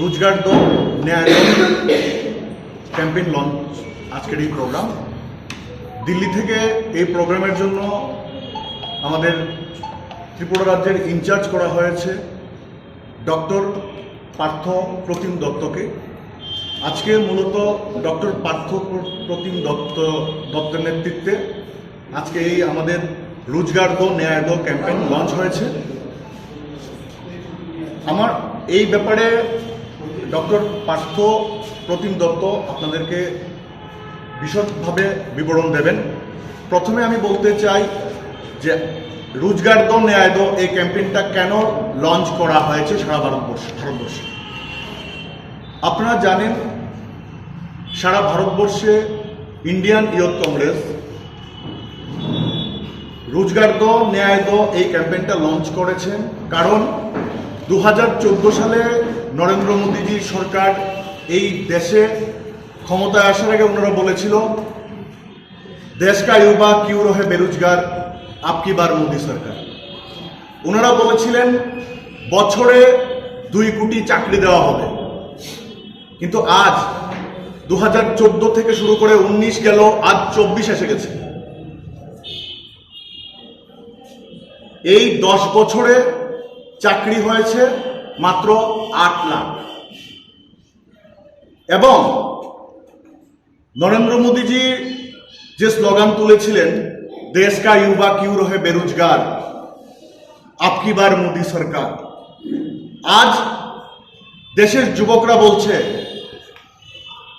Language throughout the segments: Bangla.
রোজগার দো ক্যাম্পেইন লঞ্চ আজকের এই প্রোগ্রাম দিল্লি থেকে এই প্রোগ্রামের জন্য আমাদের ত্রিপুরা রাজ্যের ইনচার্জ করা হয়েছে ডক্টর পার্থ প্রতিম দত্তকে। আজকে মূলত ডক্টর পার্থ প্রতিম দত্ত দত্তের নেতৃত্বে আজকে এই আমাদের রোজগার দো ন্যায় দো ক্যাম্পেইন লঞ্চ হয়েছে। আমার এই ব্যাপারে ডক্টর পার্থ প্রতিম দত্ত আপনাদেরকে বিশদভাবে বিবরণ দেবেন। প্রথমে আমি বলতে চাই যে রোজগার দো ন্যায় দো এই ক্যাম্পেইনটা কেন লঞ্চ করা হয়েছে সারা ভারতবর্ষে ভারতবর্ষে? আপনারা জানেন, সারা ভারতবর্ষে ইন্ডিয়ান ইয়ুথ কংগ্রেস রোজগার দো ন্যায় দো এই ক্যাম্পেইনটা লঞ্চ করেছেন। কারণ দু হাজার চোদ্দ সালে নরেন্দ্র মোদীজির সরকার এই দেশে ক্ষমতায় আসার আগে ওনারা বলেছিল, দেশ কা ইউবা কিউ রহে বেরোজগার, আপকি বার মোদী সরকার? ওনারা বলেছিলেন, বছরে দুই কোটি চাকরি দেওয়া হবে। কিন্তু আজ দু হাজার চোদ্দ থেকে শুরু করে উনিশ গেল, আজ চব্বিশ এসে গেছে। এই দশ বছরে চাকরি হয়েছে মাত্র আট লাখ। এবং নরেন্দ্র মোদীজি যে স্লোগান তুলেছিলেন, দেশ কা ইউবা কিউ রহে বেরোজগার আপকি বার মোদী সরকার? আজ দেশের যুবকরা বলছে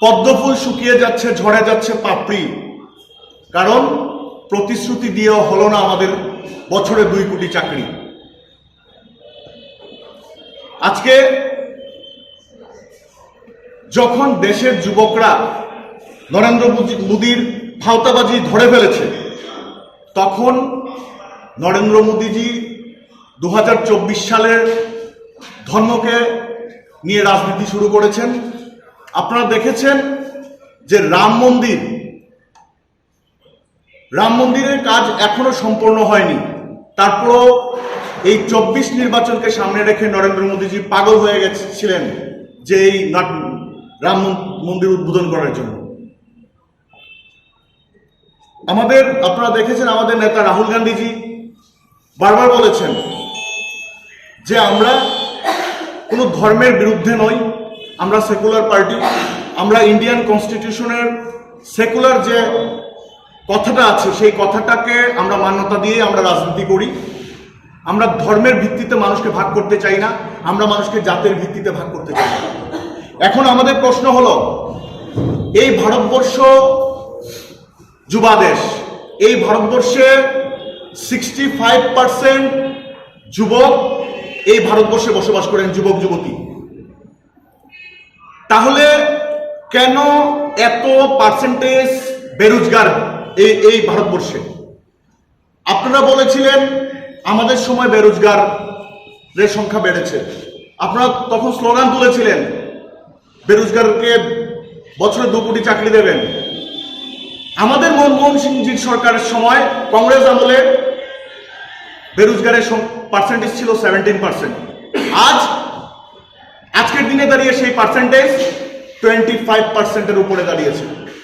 পদ্মফুল শুকিয়ে যাচ্ছে, ঝরে যাচ্ছে পাপড়ি। কারণ প্রতিশ্রুতি দিয়েও হলো না আমাদের বছরে দুই কোটি চাকরি। আজকে যখন দেশের যুবকরা নরেন্দ্র মোদীর ভাওতাবাজি ধরে ফেলেছে, তখন নরেন্দ্র মোদীজি দু হাজার চব্বিশ সালের ধর্মকে নিয়ে রাজনীতি শুরু করেছেন। আপনারা দেখেছেন যে রাম মন্দির, রাম মন্দিরের কাজ এখনও সম্পূর্ণ হয়নি। তারপরও এই চব্বিশ নির্বাচনকে সামনে রেখে নরেন্দ্র মোদীজি পাগল হয়ে গেছিলেন যে এই রাম মন্দির উদ্বোধন করার জন্য। আমাদের, আপনারা দেখেছেন আমাদের নেতা রাহুল গান্ধীজি বারবার বলেছেন যে আমরা কোনো ধর্মের বিরুদ্ধে নই, আমরা সেকুলার পার্টি, আমরা ইন্ডিয়ান কনস্টিটিউশনের সেকুলার যে কথাটা আছে, সেই কথাটাকে আমরা মান্যতা দিয়ে আমরা রাজনীতি করি। আমরা ধর্মের ভিত্তিতে মানুষকে ভাগ করতে চাই না, আমরা মানুষকে জাতের ভিত্তিতে ভাগ করতে চাই না। এখন আমাদের প্রশ্ন হলো, এই ভারতবর্ষ যুবাদেশ, এই ভারতবর্ষে সিক্সটি ফাইভ পার্সেন্ট যুবক এই ভারতবর্ষে বসবাস করেন যুবক, যুবতী। তাহলে কেন এত পার্সেন্টেজ বেরোজগার এই এই ভারতবর্ষে? আপনারা বলেছিলেন আমাদের সময় বেরোজগারের সংখ্যা বেড়েছে। আপনারা তখন স্লোগান তুলেছিলেন, বেরোজগারকে বছরে দু কোটি চাকরি দেবেন। আমাদের মনমোহন সিংজির সরকারের সময় কংগ্রেস আমলে বেরোজগারের পার্সেন্টেজ ছিল সেভেন্টিন পার্সেন্ট আজ, আজকের দিনে দাঁড়িয়ে সেই পার্সেন্টেজ টোয়েন্টি ফাইভ পার্সেন্টের উপরে দাঁড়িয়েছে।